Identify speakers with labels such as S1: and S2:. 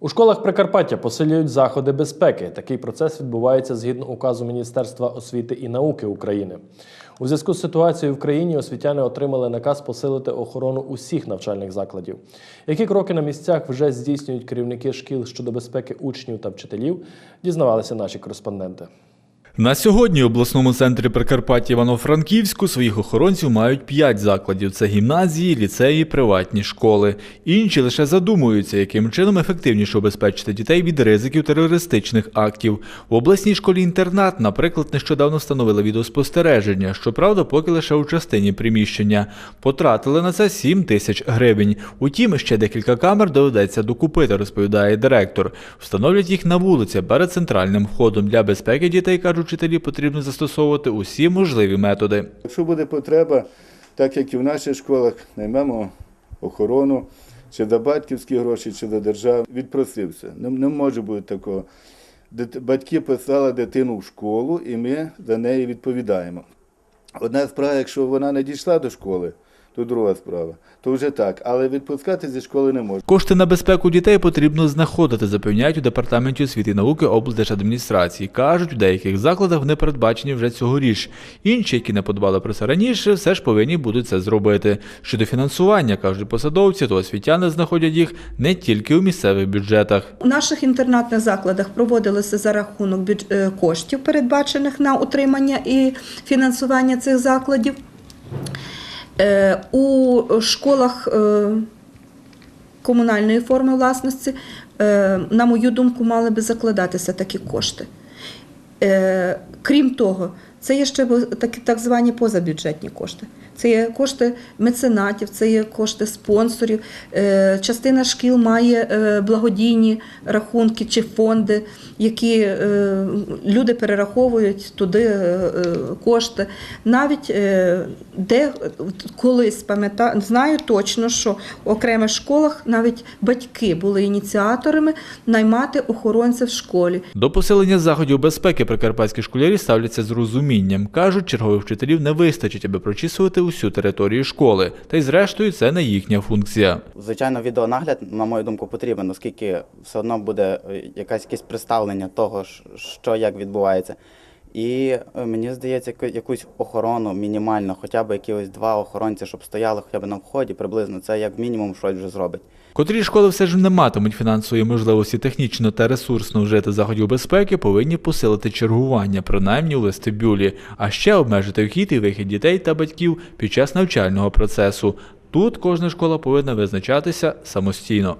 S1: У школах Прикарпаття посилюють заходи безпеки. Такий процес відбувається згідно указу Міністерства освіти і науки України. У зв'язку з ситуацією в країні освітяни отримали наказ посилити охорону усіх навчальних закладів. Які кроки на місцях вже здійснюють керівники шкіл щодо безпеки учнів та вчителів, дізнавалися наші кореспонденти.
S2: На сьогодні в обласному центрі Прикарпаття Івано-Франківську своїх охоронців мають 5 закладів: це гімназії, ліцеї, приватні школи. Інші лише задумуються, яким чином ефективніше обезпечити дітей від ризиків терористичних актів. В обласній школі інтернат, наприклад, нещодавно встановили відеоспостереження, щоправда, поки лише у частині приміщення. Потратили на це 7 тисяч гривень. Утім, ще декілька камер доведеться докупити, розповідає директор. Встановлять їх на вулиці перед центральним входом. Для безпеки дітей, кажуть вчителі, потрібно застосовувати усі можливі методи.
S3: Якщо буде потреба, так як і в наших школах, наймемо охорону, чи до батьківські гроші, чи до держави, відпросився. Не, не може бути такого. Батьки послали дитину в школу, і ми за неї відповідаємо. Одна справа, якщо вона не дійшла до школи, то друга справа, то вже так. Але відпускати зі школи не можна.
S2: Кошти на безпеку дітей потрібно знаходити, запевняють у департаменті освіти і науки облдержадміністрації. Кажуть, у деяких закладах вони передбачені вже цьогоріч. Інші, які не подбали про це раніше, все ж повинні будуть це зробити. Щодо фінансування, кажуть посадовці, то освітяни знаходять їх не тільки у місцевих бюджетах.
S4: У наших інтернатних закладах проводилося за рахунок е, коштів, передбачених на утримання і фінансування цих закладів. Е, У школах е, комунальної форми власності, е, на мою думку, мали би закладатися такі кошти. Крім того, це є ще так звані позабюджетні кошти. Це є кошти меценатів, це є кошти спонсорів. Е, Частина шкіл має е, благодійні рахунки чи фонди, які е, люди перераховують туди кошти. Навіть де колись пам'ятаю, знаю точно, що в окремих школах навіть батьки були ініціаторами наймати охоронців в школі.
S2: До посилення заходів безпеки прикарпатські школярі ставляться з розумінням. Кажуть, чергових вчителів не вистачить, аби прочісувати усю територію школи. Та й зрештою це не їхня функція.
S5: Звичайно, відеонагляд, на мою думку, потрібен, оскільки все одно буде е, якась якесь представлення того, що як відбувається. І е, мені здається, яку- якусь охорону мінімально, хоча б якихось два охоронці, щоб стояли хоча б на вході, приблизно це як мінімум щось вже зробить.
S2: Котрі школи все ж не матимуть фінансової можливості технічно та ресурсно вжити заходів безпеки, повинні посилити чергування, принаймні у вестибюлі, а ще обмежити вхід і вихід дітей та батьків під час навчального процесу. Тут кожна школа повинна визначатися самостійно.